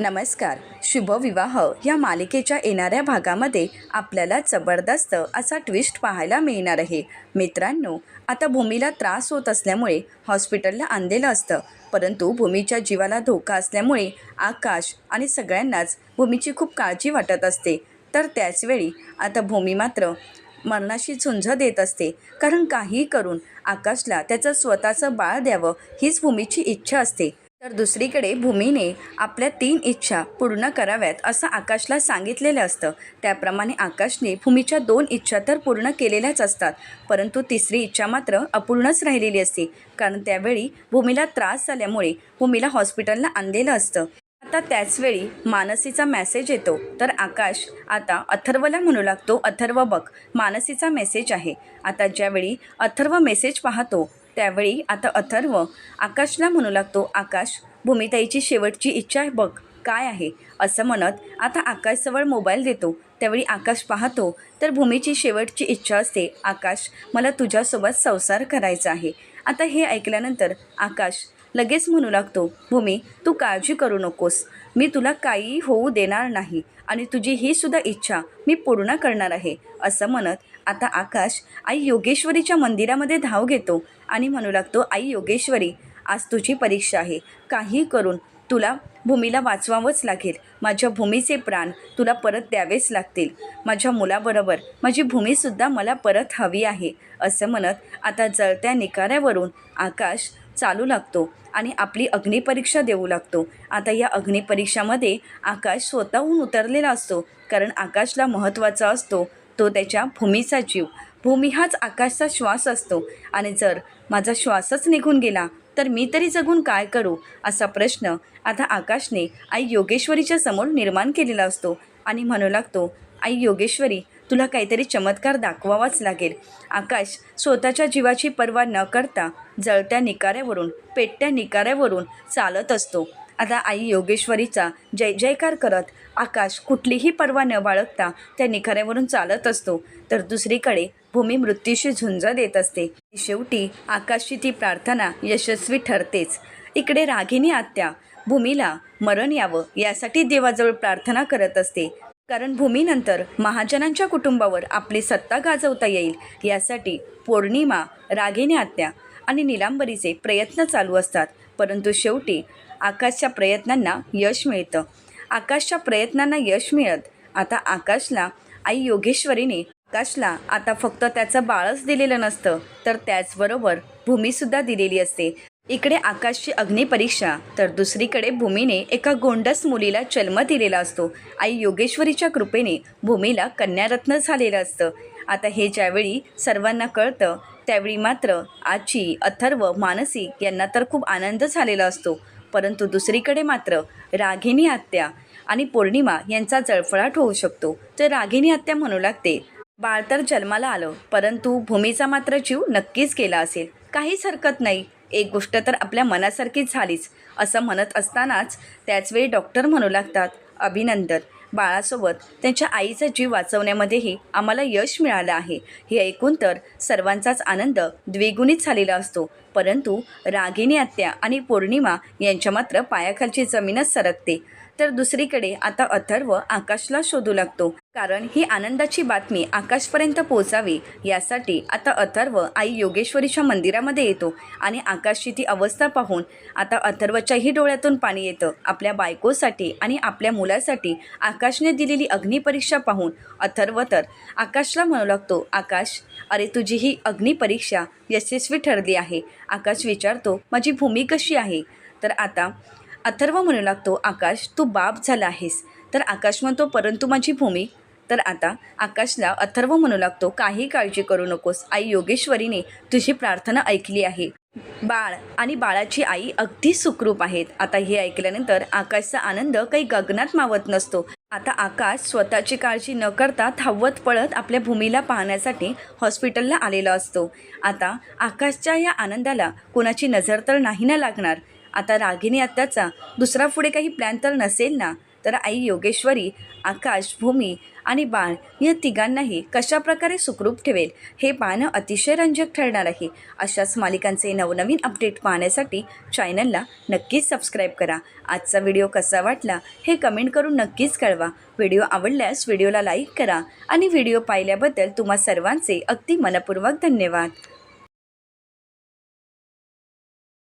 नमस्कार. शुभविवाह. या मालिकेच्या येणाऱ्या भागामध्ये आपल्याला जबरदस्त असा ट्विस्ट पाहायला मिळणार आहे. मित्रांनो आता भूमीला त्रास होत असल्यामुळे हॉस्पिटलला आणलेलं असतं. परंतु भूमीच्या जीवाला धोका असल्यामुळे आकाश आणि सगळ्यांनाच भूमीची खूप काळजी वाटत असते. तर त्याचवेळी आता भूमी मात्र मरणाशी झुंज देत असते. कारण काही करून आकाशला त्याचं स्वतःचं बाळ द्यावं हीच भूमीची इच्छा असते. तर दुसरीकडे भूमीने आपल्या तीन इच्छा पूर्ण कराव्यात असं आकाशला सांगितलेलं असतं. त्याप्रमाणे आकाशने भूमीच्या दोन इच्छा तर पूर्ण केलेल्याच असतात परंतु तिसरी इच्छा मात्र अपूर्णच राहिलेली असते कारण त्यावेळी भूमीला त्रास झाल्यामुळे भूमीला हॉस्पिटलला आणलेलं असतं. आता त्याचवेळी मानसीचा मेसेज येतो. तर आकाश आता अथर्वला म्हणू लागतो अथर्व बघ मानसीचा मेसेज आहे. आता ज्यावेळी अथर्व मेसेज पाहतो त्यावेळी आता अथर्व आकाशला म्हणू लागतो आकाश भूमिताईची शेवटची इच्छा बघ काय आहे? असं म्हणत आता आकाशजवळ मोबाईल देतो. त्यावेळी आकाश पाहतो तर भूमीची शेवटची इच्छा असते. आकाश मला तुझ्यासोबत संसार करायचा आहे. आता हे ऐकल्यानंतर आकाश लगेच म्हणू लागतो भूमी तू काळजी करू नकोस. मी तुला काहीही होऊ देणार नाही आणि तुझी ही सुद्धा इच्छा मी पूर्ण करणार आहे. असं म्हणत आता आकाश आई योगेश्वरीच्या मंदिरामध्ये धाव घेतो. आणि म्हणू लागतो आई योगेश्वरी आज तुझी परीक्षा आहे. काही करून तुला भूमीला वाचवावंच लागेल. माझ्या भूमीचे प्राण तुला परत द्यावेच लागतील. माझ्या मुलाबरोबर माझी भूमीसुद्धा मला परत हवी आहे असं म्हणत आता जळत्या निकाऱ्यावरून आकाश चालू लागतो आणि आपली अग्निपरीक्षा देऊ लागतो. आता या अग्निपरीक्षामध्ये आकाश स्वतःहून उतरलेला असतो कारण आकाशला महत्त्वाचा असतो तो त्याच्या भूमीचा जीव. भूमी हाच आकाशचा श्वास असतो. आणि जर माझा श्वासच निघून गेला तर मी तरी जगून काय करू? असा प्रश्न आता आकाशने आई योगेश्वरीच्या समोर निर्माण केलेला असतो. आणि म्हणू लागतो आई योगेश्वरी तुला काहीतरी चमत्कार दाखवावाच लागेल. आकाश स्वतःच्या जीवाची पर्वा न करता जळत्या निकाऱ्यावरून पेटत्या निकाऱ्यावरून चालत असतो. आता आई योगेश्वरीचा जय जयकार करत आकाश कुठलीही पर्वा न बाळगता त्या निखाऱ्यावरून चालत असतो. तर दुसरीकडे भूमी मृत्यूशी झुंज देत असते. शेवटी आकाशची ती प्रार्थना यशस्वी ठरतेच. इकडे रागिनी आत्या भूमीला मरण यावं यासाठी देवाजवळ प्रार्थना करत असते. कारण भूमीनंतर महाजनांच्या कुटुंबावर आपली सत्ता गाजवता येईल. यासाठी पौर्णिमा रागिनी आत्या आणि निलांबरीचे प्रयत्न चालू असतात. परंतु शेवटी आकाशच्या प्रयत्नांना यश मिळतं. आकाशच्या प्रयत्नांना यश मिळत. आता आकाशला आई योगेश्वरीने आकाशला आता फक्त त्याचं बाळच दिलेलं नसतं तर त्याचबरोबर भूमीसुद्धा दिलेली असते. इकडे आकाशची अग्निपरीक्षा तर दुसरीकडे भूमीने एका गोंडस मुलीला जन्म दिलेला असतो. आई योगेश्वरीच्या कृपेने भूमीला कन्यारत्न झालेलं असतं. आता हे ज्यावेळी सर्वांना कळतं त्यावेळी मात्र आजी अथर्व मानसी यांना तर खूप आनंद झालेला असतो. परंतु दुसरीकडे मात्र रागिनी आत्या आणि पौर्णिमा यांचा जळफळाट होऊ शकतो. तर रागिनी आत्या म्हणू लागते बाळ तर जन्माला आलं परंतु भूमीचा मात्र जीव नक्कीच केला असेल. काहीच हरकत नाही. एक गोष्ट तर आपल्या मनासारखीच झालीच. असं म्हणत असतानाच त्याचवेळी डॉक्टर म्हणू लागतात अभिनंदन. बाळासोबत त्यांच्या आईचा जीव वाचवण्यामध्येही आम्हाला यश मिळालं आहे. हे ऐकून तर सर्वांचाच आनंद द्विगुणित झालेला असतो. परंतु रागिनी आत्या आणि पौर्णिमा यांच्या मात्र पायाखालची जमीनच सरकते. तर दुसरीकडे आता अथर्व आकाशला शोधू लागतो. कारण ही आनंदाची बातमी आकाशपर्यंत पोहोचावी यासाठी आता अथर्व आई योगेश्वरीच्या मंदिरामध्ये येतो आणि आकाशची ती अवस्था पाहून आता अथर्वच्याही डोळ्यातून पाणी येतं. आपल्या बायकोसाठी आणि आपल्या मुलासाठी आकाशने दिलेली अग्निपरीक्षा पाहून अथर्व तर आकाशला म्हणू लागतो आकाश अरे तुझी ही अग्निपरीक्षा यशस्वी ठरली आहे. आकाश विचारतो माझी भूमी कशी आहे? तर आता अथर्व म्हणू लागतो आकाश तू बाप झाला आहेस. तर आकाश म्हणतो परंतु माझी भूमी. तर आता आकाशला अथर्व म्हणू लागतो काही काळजी करू नकोस. आई योगेश्वरीने तुझी प्रार्थना ऐकली आहे. बाळ आणि बाळाची आई अगदी सुखरूप आहेत. आता हे ऐकल्यानंतर आकाशचा आनंद काही गगनात मावत नसतो. आता आकाश स्वतःची काळजी न करता धावत पळत आपल्या भूमीला पाहण्यासाठी हॉस्पिटलला आलेला असतो. आता आकाशच्या या आनंदाला कोणाची नजर तर नाही ना लागणार. आता रागिनी आत्याचा दुसरा पुढे काही प्लॅन तर नसेल ना? तर आई योगेश्वरी आकाश भूमी आणि बाळ या तिघांनाही कशाप्रकारे सुखरूप ठेवेल हे पाहणं अतिशय रंजक ठरणार आहे. अशाच मालिकांचे नवनवीन अपडेट पाहण्यासाठी चॅनलला नक्कीच सबस्क्राईब करा. आजचा व्हिडिओ कसा वाटला हे कमेंट करून नक्कीच कळवा. व्हिडिओ आवडल्यास व्हिडिओला लाईक करा आणि व्हिडिओ पाहिल्याबद्दल तुम्हा सर्वांचे अगदी मनपूर्वक धन्यवाद.